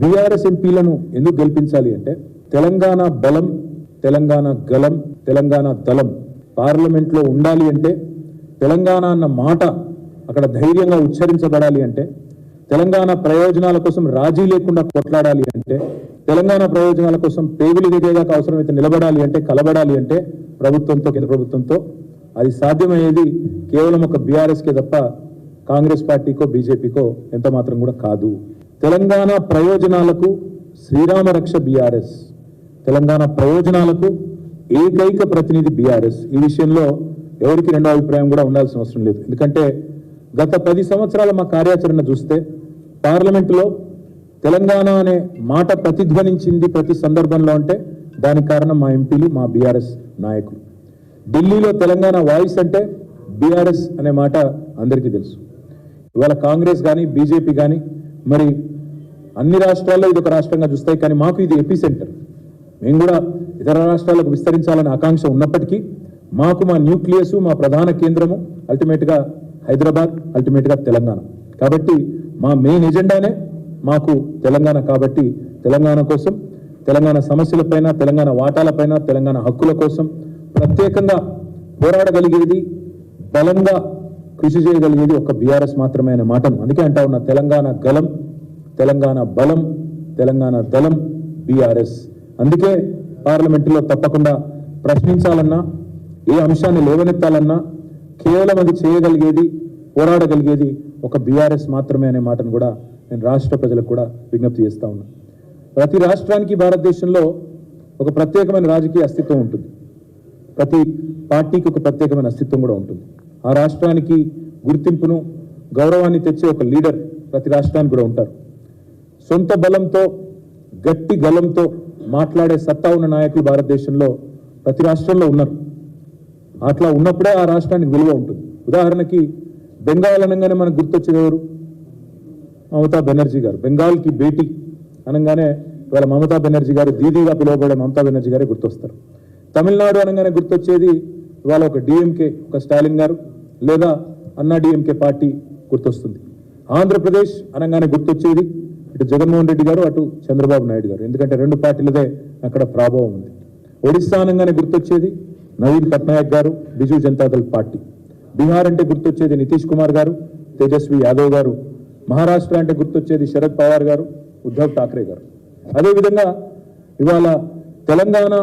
BRS ఎంపీలను ఎందుకు గెలిపించాలి అంటే తెలంగాణ బలం తెలంగాణ గలం తెలంగాణ దళం పార్లమెంట్లో ఉండాలి అంటే తెలంగాణ అన్న మాట అక్కడ ధైర్యంగా ఉచ్చరించబడాలి అంటే తెలంగాణ ప్రయోజనాల కోసం రాజీ లేకుండా కొట్లాడాలి అంటే తెలంగాణ ప్రయోజనాల కోసం పేగులు దిగేదాకా అవసరమైతే నిలబడాలి అంటే కలబడాలి అంటే ప్రభుత్వంతో కేంద్ర ప్రభుత్వంతో అది సాధ్యమయ్యేది కేవలం ఒక బీఆర్ఎస్కే తప్ప కాంగ్రెస్ పార్టీకో బీజేపీకో ఎంత మాత్రం కూడా కాదు. తెలంగాణ ప్రయోజనాలకు శ్రీరామ రక్ష బీఆర్ఎస్. తెలంగాణ ప్రయోజనాలకు ఏకైక ప్రతినిధి బీఆర్ఎస్. ఈ విషయంలో ఎవరికి రెండో అభిప్రాయం కూడా ఉండాల్సిన అవసరం లేదు. ఎందుకంటే గత పది సంవత్సరాల మా కార్యాచరణ చూస్తే పార్లమెంటులో తెలంగాణ అనే మాట ప్రతిధ్వనించింది ప్రతి సందర్భంలో అంటే దానికి కారణం మా ఎంపీలు మా బీఆర్ఎస్ నాయకులు. ఢిల్లీలో తెలంగాణ వాయిస్ అంటే బీఆర్ఎస్ అనే మాట అందరికీ తెలుసు. ఇవాళ కాంగ్రెస్ కానీ బీజేపీ కానీ మరి అన్ని రాష్ట్రాల్లో ఇది ఒక రాష్ట్రంగా చూస్తాయి కానీ మాకు ఇది ఎపీ సెంటర్. మేము కూడా ఇతర రాష్ట్రాలకు విస్తరించాలనే ఆకాంక్ష ఉన్నప్పటికీ మాకు మా న్యూక్లియస్ మా ప్రధాన కేంద్రము అల్టిమేట్గా హైదరాబాద్ అల్టిమేట్గా తెలంగాణ. కాబట్టి మా మెయిన్ ఎజెండానే మాకు తెలంగాణ కాబట్టి తెలంగాణ కోసం తెలంగాణ సమస్యలపైన తెలంగాణ వాటాలపైన తెలంగాణ హక్కుల కోసం ప్రత్యేకంగా పోరాడగలిగేది బలంగా కృషి చేయగలిగేది ఒక బీఆర్ఎస్ మాత్రమే అనే మాటను అందుకే అంటా ఉన్న తెలంగాణ గలం తెలంగాణ బలం తెలంగాణ దళం బీఆర్ఎస్. అందుకే పార్లమెంటులో తప్పకుండా ప్రశ్నించాలన్నా ఏ అంశాన్ని లేవనెత్తాలన్నా కేవలం అది చేయగలిగేది పోరాడగలిగేది ఒక బీఆర్ఎస్ మాత్రమే అనే మాటను కూడా నేను రాష్ట్ర ప్రజలకు కూడా విజ్ఞప్తి చేస్తా ఉన్నా. ప్రతి రాష్ట్రానికి భారతదేశంలో ఒక ప్రత్యేకమైన రాజకీయ అస్తిత్వం ఉంటుంది. ప్రతి పార్టీకి ఒక ప్రత్యేకమైన అస్తిత్వం కూడా ఉంటుంది. ఆ రాష్ట్రానికి గుర్తింపును గౌరవాన్ని తెచ్చే ఒక లీడర్ ప్రతి రాష్ట్రానికి కూడా ఉంటారు. సొంత బలంతో గట్టి గలంతో మాట్లాడే సత్తా ఉన్న నాయకులు భారతదేశంలో ప్రతి రాష్ట్రంలో ఉన్నారు. అట్లా ఉన్నప్పుడే ఆ రాష్ట్రానికి విలువ ఉంటుంది. ఉదాహరణకి బెంగాల్ అనగానే మనకు గుర్తొచ్చేది ఎవరు? మమతా బెనర్జీ గారు. బెంగాల్కి భేటీ అనగానే ఇవాళ మమతా బెనర్జీ గారు దీదీగా పిలువబడే మమతా బెనర్జీ గారే గుర్తొస్తారు. తమిళనాడు అనగానే గుర్తొచ్చేది ఇవాళ ఒక డిఎంకే ఒక స్టాలిన్ గారు లేదా అన్నా డిఎంకే పార్టీ గుర్తొస్తుంది. ఆంధ్రప్రదేశ్ అనగానే గుర్తొచ్చేది ఇటు జగన్మోహన్ రెడ్డి గారు అటు చంద్రబాబు నాయుడు గారు. ఎందుకంటే రెండు పార్టీలదే అక్కడ ప్రభావం ఉంది. ఒడిస్సా అనగానే గుర్తొచ్చేది నవీన్ పట్నాయక్ గారు బిజు జనతాదళ్ పార్టీ. బీహార్ అంటే గుర్తొచ్చేది నితీష్ కుమార్ గారు తేజస్వి యాదవ్ గారు. మహారాష్ట్ర అంటే గుర్తొచ్చేది శరద్ పవార్ గారు ఉద్ధవ్ ఠాక్రే గారు. అదేవిధంగా ఇవాళ తెలంగాణ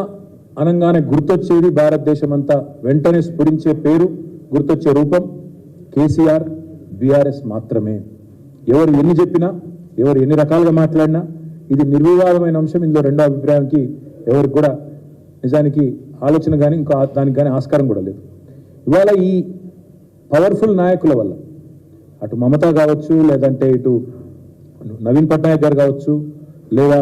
అనగానే గుర్తొచ్చేది భారతదేశం అంతా వెంటనే స్ఫురించే పేరు గుర్తొచ్చే రూపం కేసీఆర్ బీఆర్ఎస్ మాత్రమే. ఎవరు ఎన్ని చెప్పినా ఎవరు ఎన్ని రకాలుగా మాట్లాడినా ఇది నిర్వివాదమైన అంశం. ఇందులో రెండో అభిప్రాయానికి ఎవరికి కూడా నిజానికి ఆలోచన కానీ ఇంకా దానికి కానీ ఆస్కారం కూడా లేదు. ఇవాళ ఈ పవర్ఫుల్ నాయకుల వల్ల అటు మమత కావచ్చు లేదంటే ఇటు నవీన్ పట్నాయక్ గారు కావచ్చు లేదా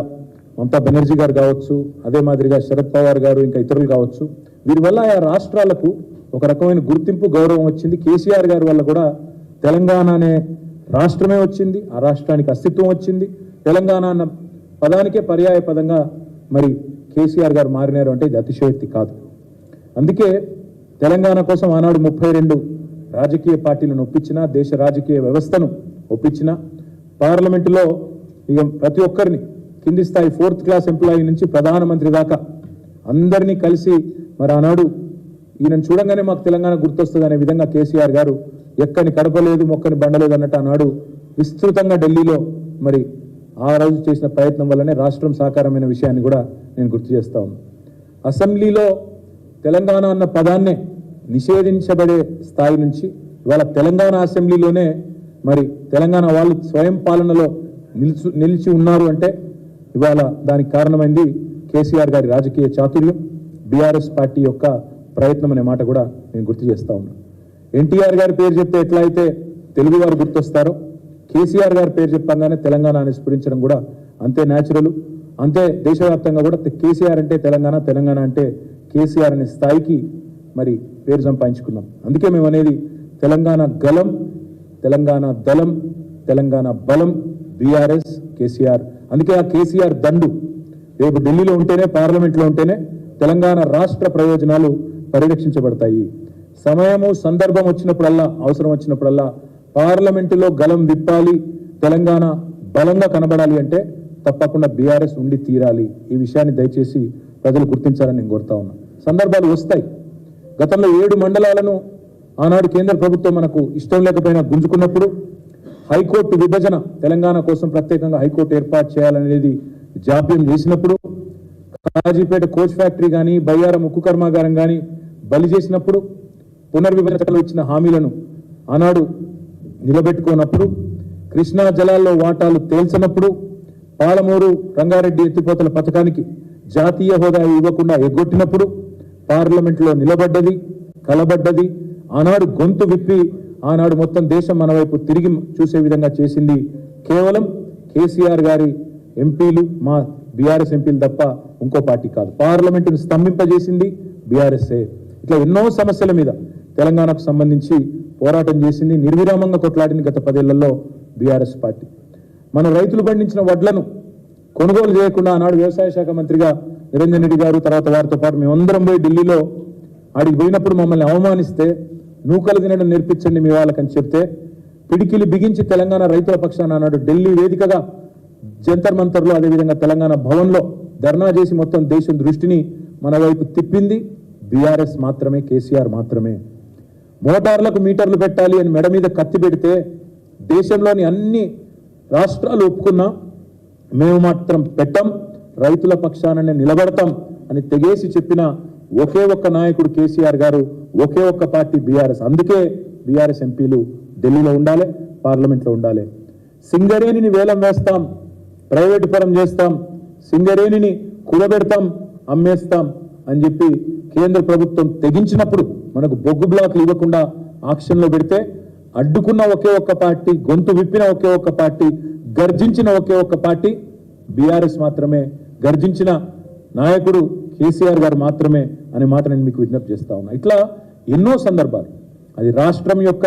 మమతా బెనర్జీ గారు కావచ్చు అదే మాదిరిగా శరద్ పవార్ గారు ఇంకా ఇతరులు కావచ్చు వీరి వల్ల ఆ రాష్ట్రాలకు ఒక రకమైన గుర్తింపు గౌరవం వచ్చింది. కేసీఆర్ గారి వల్ల కూడా తెలంగాణ అనే రాష్ట్రమే వచ్చింది ఆ రాష్ట్రానికి అస్తిత్వం వచ్చింది. తెలంగాణ అన్న పదానికే పర్యాయ పదంగా మరి కేసీఆర్ గారు మారినారు అంటే ఇది అతిశయోక్తి కాదు. అందుకే తెలంగాణ కోసం ఆనాడు ముప్పై రెండు రాజకీయ పార్టీలను ఒప్పించిన దేశ రాజకీయ వ్యవస్థను ఒప్పించిన పార్లమెంటులో ఇక ప్రతి ఒక్కరిని కింది స్థాయి ఫోర్త్ క్లాస్ ఎంప్లాయీ నుంచి ప్రధానమంత్రి దాకా అందరినీ కలిసి మరి ఆనాడు ఈయనను చూడంగానే మాకు తెలంగాణ గుర్తొస్తుంది అనే విధంగా కేసీఆర్ గారు ఎక్కని కడపలేదు మొక్కని బండలేదు అన్నట్టు ఆనాడు విస్తృతంగా ఢిల్లీలో మరి ఆ రోజు చేసిన ప్రయత్నం వల్లనే రాష్ట్రం సాకారమైన విషయాన్ని కూడా నేను గుర్తు చేస్తా ఉన్నాను అసెంబ్లీలో తెలంగాణ అన్న పదాన్నే నిషేధించబడే స్థాయి నుంచి ఇవాళ తెలంగాణ అసెంబ్లీలోనే మరి తెలంగాణ వాళ్ళు స్వయం పాలనలో నిలిచి నిలిచి ఉన్నారు అంటే ఇవాళ దానికి కారణమైంది కేసీఆర్ గారి రాజకీయ చాతుర్యం బీఆర్ఎస్ పార్టీ యొక్క ప్రయత్నం అనే మాట కూడా నేను గుర్తు చేస్తా ఉన్నాను ఎన్టీఆర్ గారి పేరు చెప్తే ఎట్లా అయితే తెలుగు వారు గుర్తొస్తారో కేసీఆర్ గారి పేరు చెప్పంగానే తెలంగాణ అని స్ఫురించడం కూడా అంతే న్యాచురల్ అంతే దేశవ్యాప్తంగా కూడా కేసీఆర్ అంటే తెలంగాణ తెలంగాణ అంటే కేసీఆర్ అనే స్థాయికి మరి పేరు సంపాదించుకున్నాం. అందుకే మేము అనేది తెలంగాణ గలం తెలంగాణ దళం తెలంగాణ బలం బీఆర్ఎస్ కేసీఆర్. అందుకే ఆ కేసీఆర్ దండు రేపు ఢిల్లీలో ఉంటేనే పార్లమెంట్లో ఉంటేనే తెలంగాణ రాష్ట్ర ప్రయోజనాలు పరిరక్షించబడతాయి. సమయము సందర్భం వచ్చినప్పుడల్లా అవసరం వచ్చినప్పుడల్లా పార్లమెంటులో గలం విప్పాలి తెలంగాణ బలంగా కనబడాలి అంటే తప్పకుండా బీఆర్ఎస్ ఉండి తీరాలి. ఈ విషయాన్ని దయచేసి ప్రజలు గుర్తించాలని నేను కోరుతా ఉన్నా. సందర్భాలు వస్తాయి. గతంలో ఏడు మండలాలను ఆనాడు కేంద్ర ప్రభుత్వం మనకు ఇష్టం లేకపోయినా గుంజుకున్నప్పుడు హైకోర్టు విభజన తెలంగాణ కోసం ప్రత్యేకంగా హైకోర్టు ఏర్పాటు చేయాలనేది జాప్యం చేసినప్పుడు కాజీపేట కోచ్ ఫ్యాక్టరీ కానీ బయ్యారం ఉక్కు కర్మాగారం కానీ బలి చేసినప్పుడు పునర్విభజన చట్టంలో ఇచ్చిన హామీలను ఆనాడు నిలబెట్టుకోనప్పుడు కృష్ణా జలాల్లో వాటాలు తేల్చనప్పుడు పాలమూరు రంగారెడ్డి ఎత్తిపోతల పథకానికి జాతీయ హోదా ఇవ్వకుండా ఎగ్గొట్టినప్పుడు పార్లమెంట్లో నిలబడ్డది కలబడ్డది ఆనాడు గొంతు విప్పి ఆనాడు మొత్తం దేశం మన వైపు తిరిగి చూసే విధంగా చేసింది కేవలం కేసీఆర్ గారి ఎంపీలు మా బీఆర్ఎస్ ఎంపీలు తప్ప ఇంకో పార్టీ కాదు. పార్లమెంటును స్తంభింపజేసింది బీఆర్ఎస్ఏ. ఇట్లా ఎన్నో సమస్యల మీద తెలంగాణకు సంబంధించి పోరాటం చేసింది నిర్విరామంగా కొట్లాడింది గత పదేళ్ళలో బీఆర్ఎస్ పార్టీ. మన రైతులు పండించిన వడ్లను కొనుగోలు చేయకుండా ఆనాడు వ్యవసాయ శాఖ మంత్రిగా నిరంజన్ రెడ్డి గారు తర్వాత వారితో పాటు మేమందరం పోయి ఢిల్లీలో ఆడికి పోయినప్పుడు మమ్మల్ని అవమానిస్తే నూకలు తినడం నేర్పించండి మీ వాళ్ళకని చెప్తే పిడికిలి బిగించి తెలంగాణ రైతుల పక్షాన ఆనాడు ఢిల్లీ వేదికగా జంతర్ మంతర్లో అదేవిధంగా తెలంగాణ భవన్లో ధర్నా చేసి మొత్తం దేశం దృష్టిని మన వైపు తిప్పింది. బీఆర్ఎస్ మాత్రమే కేసీఆర్ మాత్రమే. మోటార్లకు మీటర్లు పెట్టాలి అని మెడ మీద కత్తి పెడితే దేశంలోని అన్ని రాష్ట్రాలు ఒప్పుకున్నా మేము మాత్రం పెట్టం రైతుల పక్షాననే నిలబడతాం అని తెగేసి చెప్పిన ఒకే ఒక్క నాయకుడు కేసీఆర్ గారు ఒకే ఒక్క పార్టీ బీఆర్ఎస్. అందుకే బీఆర్ఎస్ ఎంపీలు ఢిల్లీలో ఉండాలి పార్లమెంట్లో ఉండాలి. సింగరేణిని వేలం వేస్తాం ప్రైవేటు పరం చేస్తాం సింగరేణిని కూడబెడతాం అమ్మేస్తాం. అని చెప్పి కేంద్ర ప్రభుత్వం తెగించినప్పుడు మనకు బొగ్గు బ్లాక్లు ఇవ్వకుండా ఆక్షన్లో పెడితే అడ్డుకున్న ఒకే ఒక్క పార్టీ గొంతు విప్పిన ఒకే ఒక్క పార్టీ గర్జించిన ఒకే ఒక్క పార్టీ బీఆర్ఎస్ మాత్రమే గర్జించిన నాయకుడు కేసీఆర్ గారు మాత్రమే అనే మాట నేను మీకు విజ్ఞప్తి చేస్తా ఉన్నా. ఇట్లా ఎన్నో సందర్భాలు. అది రాష్ట్రం యొక్క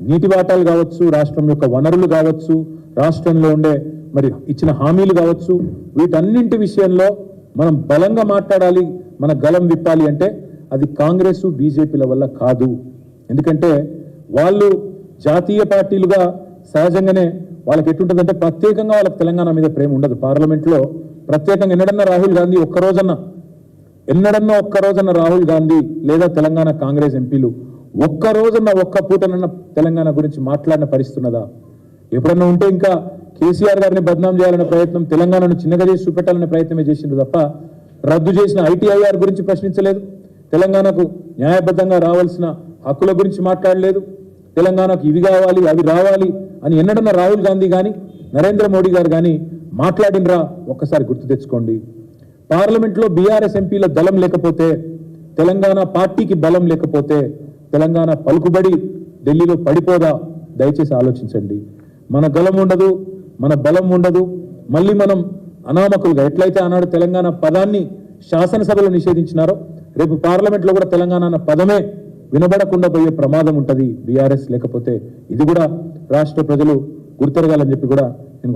నీటి వాటాలు కావచ్చు రాష్ట్రం యొక్క వనరులు కావచ్చు రాష్ట్రంలో ఉండే మరి ఇచ్చిన హామీలు కావచ్చు వీటన్నింటి విషయంలో మనం బలంగా మాట్లాడాలి మన గలం విప్పాలి అంటే అది కాంగ్రెస్ బీజేపీల వల్ల కాదు. ఎందుకంటే వాళ్ళు జాతీయ పార్టీలుగా సహజంగానే వాళ్ళకి ఎట్టుంటుందంటే ప్రత్యేకంగా వాళ్ళకి తెలంగాణ మీద ప్రేమ ఉండదు. పార్లమెంట్లో ప్రత్యేకంగా ఎన్నడన్నా రాహుల్ గాంధీ ఒక్కరోజన్న ఎన్నడన్నా ఒక్కరోజన్న రాహుల్ గాంధీ లేదా తెలంగాణ కాంగ్రెస్ ఎంపీలు ఒక్కరోజన్న ఒక్క పూటనన్న తెలంగాణ గురించి మాట్లాడిన పరిస్థితున్నదా ఎప్పుడన్నా ఉంటే ఇంకా కేసీఆర్ గారిని బద్నాం చేయాలనే ప్రయత్నం తెలంగాణను చిన్నగా చేసి చూపెట్టాలనే ప్రయత్నమే చేసిండు తప్ప రద్దు చేసిన ఐటీఐఆర్ గురించి ప్రశ్నించలేదు. తెలంగాణకు న్యాయబద్ధంగా రావాల్సిన హక్కుల గురించి మాట్లాడలేదు. తెలంగాణకు ఇవి కావాలి అవి రావాలి అని ఎన్నడన్నా రాహుల్ గాంధీ కానీ నరేంద్ర మోడీ గారు కానీ మాట్లాడినరా ఒక్కసారి గుర్తు తెచ్చుకోండి. పార్లమెంట్లో బీఆర్ఎస్ ఎంపీల దళం లేకపోతే తెలంగాణ పార్టీకి బలం లేకపోతే తెలంగాణ పలుకుబడి ఢిల్లీలో పడిపోదా? దయచేసి ఆలోచించండి. మన గలం ఉండదు మన బలం ఉండదు. మళ్ళీ మనం అనామకులుగా ఎట్లయితే ఆనాడు తెలంగాణ పదాన్ని శాసనసభలో నిషేధించినారో రేపు పార్లమెంట్లో కూడా తెలంగాణ అన్న పదమే వినబడకుండా పోయే ప్రమాదం ఉంటది బీఆర్ఎస్. లేకపోతే ఇది కూడా రాష్ట్ర ప్రజలు గుర్తెరగాలని చెప్పి కూడా నేను